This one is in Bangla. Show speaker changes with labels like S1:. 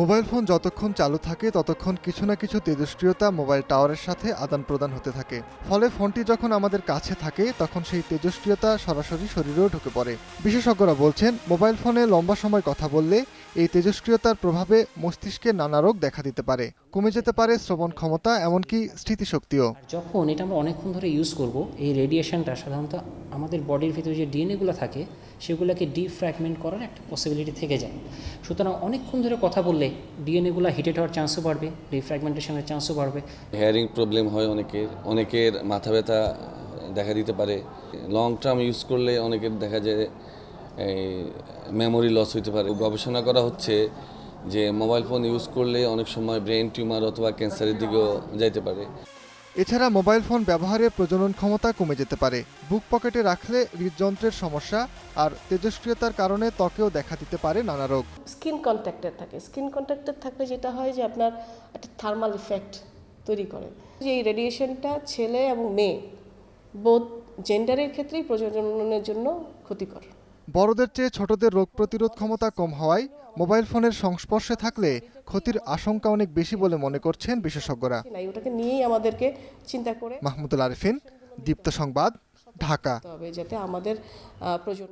S1: মোবাইল ফোন যতক্ষণ চালু থাকে, ততক্ষণ কিছু না কিছু তেজস্ক্রিয়তা মোবাইল টাওয়ারের সাথে আদান প্রদান হতে থাকে। ফলে ফোনটি যখন আমাদের কাছে থাকে, তখন সেই তেজস্ক্রিয়তা সরাসরি শরীরেও ঢুকে পড়ে। বিশেষজ্ঞরা বলছেন, মোবাইল ফোনে লম্বা সময় কথা বললে এই তেজস্ক্রিয়তার প্রভাবে মস্তিষ্কে নানা রোগ দেখা দিতে পারে। কমে যেতে পারে শ্রবণ ক্ষমতা, এমনকি স্মৃতিশক্তিও
S2: যখন এটা আমরা অনেকক্ষণ ধরে ইউজ করব, এই রেডিয়েশনটা সাধারণত আমাদের বডির ভিতরে যে ডিএনএগুলো থাকে, সেগুলোকে ডিফ্র্যাগমেন্ট করার একটা পসিবিলিটি থেকে যায়। সুতরাং অনেকক্ষণ ধরে কথা বললে ডিএনএগুলো হিটেড হওয়ার চান্সও বাড়বে ডিফ্র্যাগমেন্টেশনের চান্সও বাড়বে।
S3: হেয়ারিং প্রবলেম হয় অনেকের অনেকের মাথা ব্যথা দেখা দিতে পারে। লং টার্ম ইউজ করলে অনেকের দেখা যায় মেমোরি লস হইতে পারে। গবেষণা করা হচ্ছে যে মোবাইল ফোন ইউজ করলে অনেক সময় ব্রেন টিউমার অথবা ক্যান্সারের দিকেও যাইতে পারে।
S1: এছাড়া মোবাইল ফোন ব্যবহারে প্রজনন ক্ষমতা কমে যেতে পারে। বুক পকেটে রাখলে হৃদযন্ত্রের সমস্যা আর তেজস্ক্রিয়তার কারণে ত্বকেও দেখা দিতে পারে নানা রোগ।
S4: স্কিন কন্ট্যাক্টেড থাকে। স্কিন কন্ট্যাক্টেড থাকলে যেটা হয় যে আপনার একটা থার্মাল ইফেক্ট তৈরি করে। যে এই রেডিয়েশনটা ছেলে এবং মেয়ে, বোধ জেন্ডারের ক্ষেত্রেই প্রজননের জন্য ক্ষতিকর।
S1: বড়দের চেয়ে ছোটদের রোগ প্রতিরোধ ক্ষমতা কম হওয়ায় মোবাইল ফোনের সংস্পর্শে থাকলে ক্ষতির আশঙ্কা অনেক বেশি বলে মনে করছেন বিশেষজ্ঞরা।
S4: ওটাকে নিয়েই আমাদেরকে চিন্তা করে
S1: মাহমুদুল আরিফিন দীপ্ত সংবাদ ঢাকা।
S4: যাতে আমাদের